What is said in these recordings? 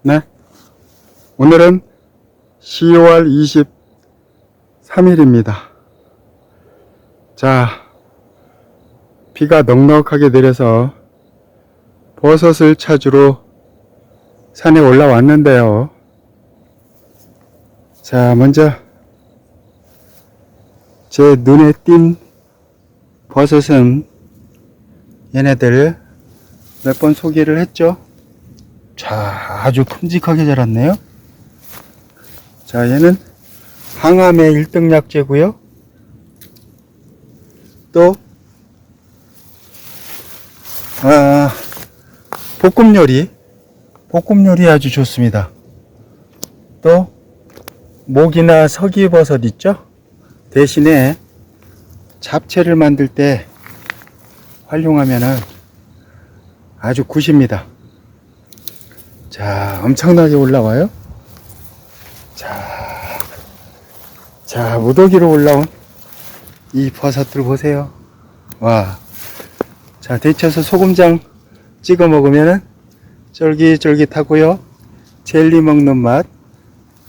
네. 오늘은 10월 23일입니다. 자, 비가 넉넉하게 내려서 버섯을 찾으러 산에 올라왔는데요. 자, 먼저 제 눈에 띈 버섯은 얘네들 몇 번 소개를 했죠. 자, 아주 큼직하게 자랐네요. 자, 얘는 항암의 1등 약재고요. 또, 아, 볶음 요리, 볶음 요리 아주 좋습니다. 또, 목이나 서기버섯 있죠? 대신에 잡채를 만들 때 활용하면은 아주 굿입니다. 자, 엄청나게 올라와요. 자, 자, 무더기로 올라온 이 버섯들 보세요. 와. 자, 데쳐서 소금장 찍어 먹으면은 쫄깃쫄깃하고요. 젤리 먹는 맛.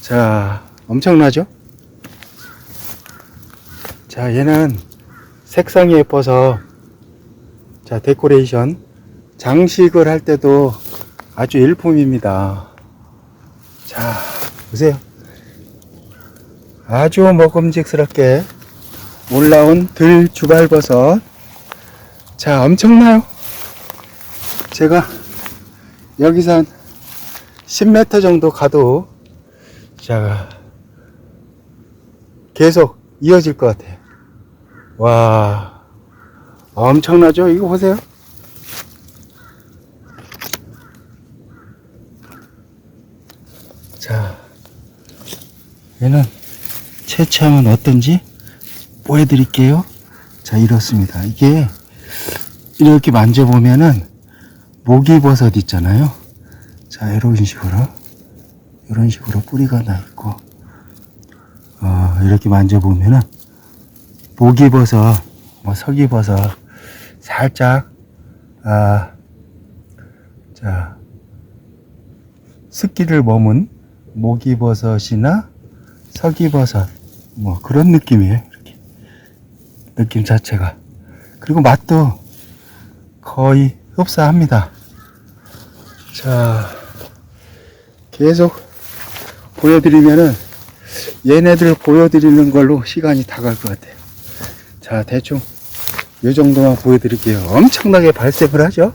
자, 엄청나죠? 자, 얘는 색상이 예뻐서 자, 데코레이션 장식을 할 때도 아주 일품입니다. 자, 보세요. 아주 먹음직스럽게 올라온 들 주발버섯. 자, 엄청나요? 제가 여기서 한 10m 정도 가도 자, 계속 이어질 것 같아요. 와, 엄청나죠? 이거 보세요. 얘는 채취하면 어떤지 보여드릴게요. 자, 이렇습니다. 이게 이렇게 만져보면은 모기버섯 있잖아요. 자, 이런 식으로, 이런 식으로 뿌리가 나 있고, 어, 이렇게 만져보면은 모기버섯, 뭐 서기버섯, 살짝, 아, 자, 습기를 머문 모기버섯이나 서기버섯 뭐 그런 느낌이에요 이렇게. 느낌 자체가. 그리고 맛도 거의 흡사합니다. 자 계속 보여드리면은 얘네들 보여드리는 걸로 시간이 다 갈 것 같아요. 자 대충 이 정도만 보여드릴게요. 엄청나게 발색을 하죠?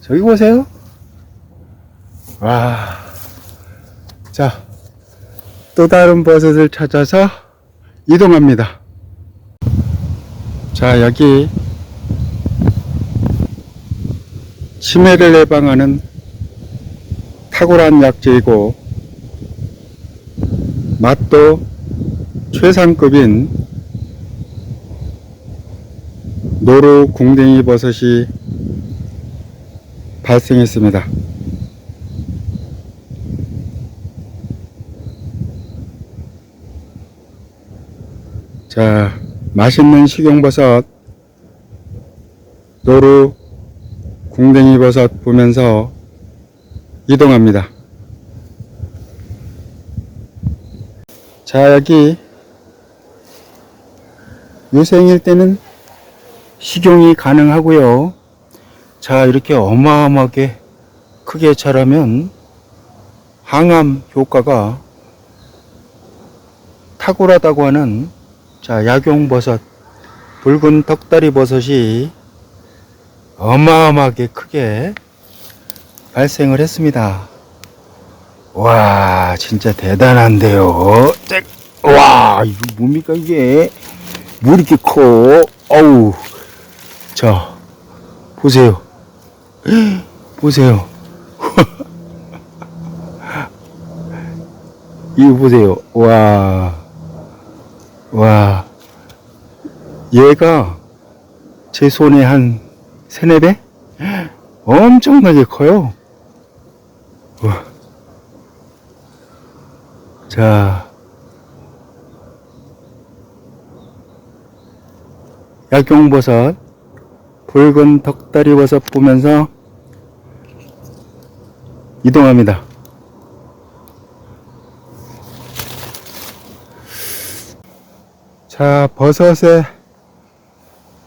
저기 보세요. 와. 자, 또 다른 버섯을 찾아서 이동합니다. 자, 여기 치매를 예방하는 탁월한 약재이고 맛도 최상급인 노루 궁뎅이 버섯이 발생했습니다. 자, 맛있는 식용버섯, 노루, 궁뎅이 버섯 보면서 이동합니다. 자, 여기 유생일 때는 식용이 가능하고요. 자, 이렇게 어마어마하게 크게 자라면 항암 효과가 탁월하다고 하는 자, 약용버섯, 붉은 덕다리 버섯이 어마어마하게 크게 발생을 했습니다. 와, 진짜 대단한데요. 땡. 와, 이거 뭡니까, 이게? 뭐 이렇게 커? 어우. 자, 보세요. 보세요. 이거 보세요. 와. 와, 얘가 제 손에 한 세네 배? 엄청나게 커요. 와. 자, 약용버섯, 붉은 덕다리 버섯 보면서 이동합니다. 자, 버섯의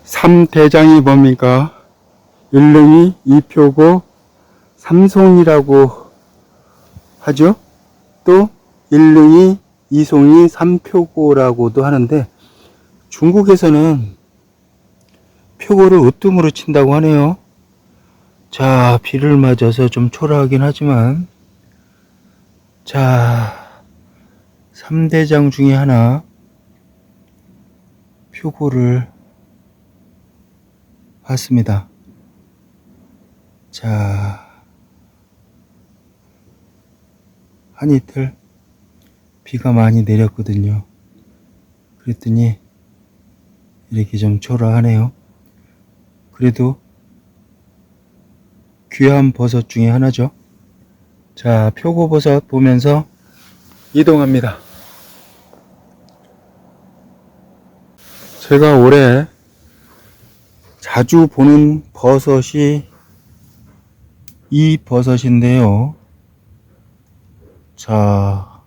3대장이 뭡니까? 일릉이, 이표고, 삼송이라고 하죠? 또, 일릉이, 이송이, 삼표고라고도 하는데, 중국에서는 표고를 으뜸으로 친다고 하네요. 자, 비를 맞아서 좀 초라하긴 하지만, 자, 3대장 중에 하나, 표고를 봤습니다. 자, 한 이틀 비가 많이 내렸거든요. 그랬더니 이렇게 좀 초라하네요. 그래도 귀한 버섯 중에 하나죠. 자, 표고버섯 보면서 이동합니다. 제가 올해 자주 보는 버섯이 이 버섯인데요. 자,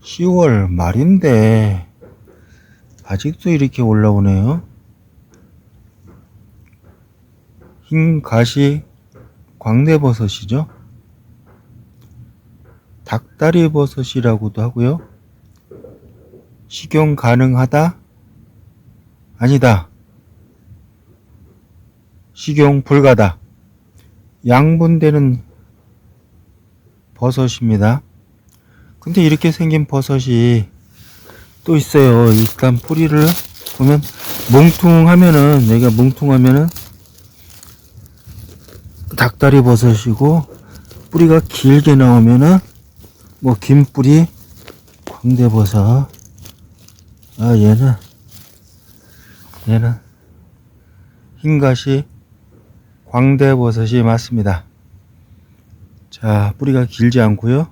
10월 말인데 아직도 이렇게 올라오네요. 흰 가시 광대버섯이죠. 닭다리 버섯이라고도 하고요. 식용 가능하다? 아니다. 식용 불가다. 양분되는 버섯입니다. 근데 이렇게 생긴 버섯이 또 있어요. 일단 뿌리를 보면 뭉퉁하면은 여기가 뭉퉁하면은 닭다리 버섯이고 뿌리가 길게 나오면은 뭐긴 뿌리 광대버섯 아 얘는 얘는 흰가시 광대버섯이 맞습니다. 자 뿌리가 길지 않고요.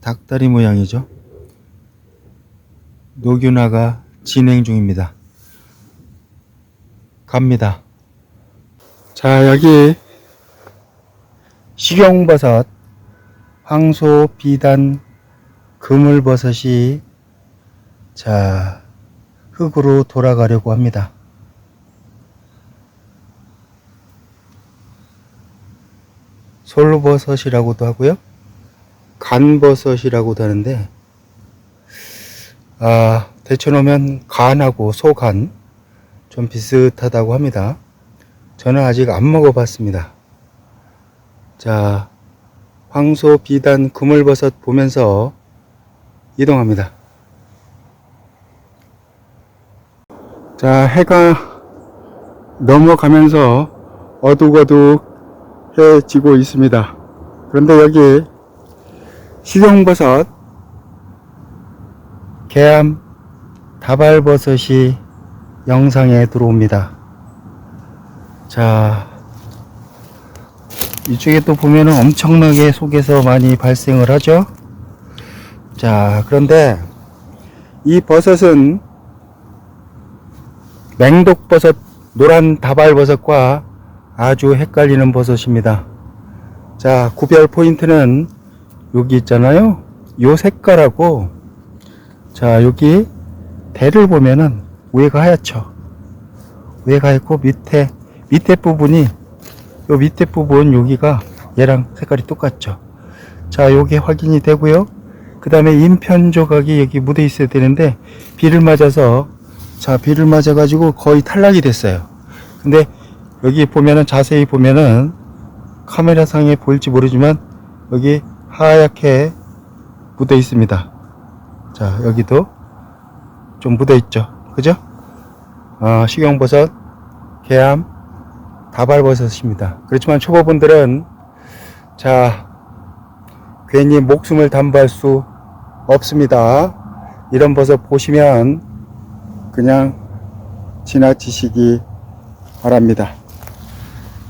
닭다리 모양이죠. 녹균화가 진행 중입니다. 갑니다. 자 여기 식용버섯 황소 비단 그물버섯이 자 흙으로 돌아가려고 합니다. 솔버섯이라고도 하고요. 간버섯이라고도 하는데 아 데쳐놓으면 간하고 소간 좀 비슷하다고 합니다. 저는 아직 안 먹어봤습니다. 자 황소 비단 그물버섯 보면서 이동합니다. 자, 해가 넘어가면서 어둑어둑해지고 있습니다. 그런데 여기 식용버섯, 개암, 다발버섯이 영상에 들어옵니다. 자, 이쪽에 또 보면은 엄청나게 속에서 많이 발생을 하죠. 자, 그런데 이 버섯은 맹독버섯, 노란 다발버섯과 아주 헷갈리는 버섯입니다. 자, 구별 포인트는 여기 있잖아요. 요 색깔하고 자, 여기 대를 보면은 위가 하얗죠. 위가 하얗고 밑에 밑에 부분이 요 밑에 부분 여기가 얘랑 색깔이 똑같죠. 자, 요게 확인이 되고요. 그 다음에 인편 조각이 여기 묻어 있어야 되는데 비를 맞아서 자 비를 맞아 가지고 거의 탈락이 됐어요. 근데 여기 보면은 자세히 보면은 카메라 상에 보일지 모르지만 여기 하얗게 묻어 있습니다. 자 여기도 좀 묻어 있죠. 그죠? 어, 식용버섯, 개암, 다발버섯입니다. 그렇지만 초보분들은 자 괜히 목숨을 담보할 수 없습니다. 이런 버섯 보시면 그냥 지나치시기 바랍니다.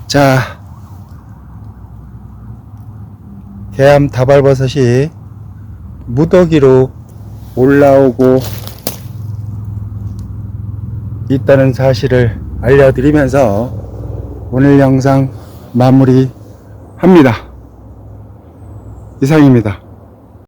자, 개암 다발버섯이 무더기로 올라오고 있다는 사실을 알려드리면서 오늘 영상 마무리합니다. 이상입니다.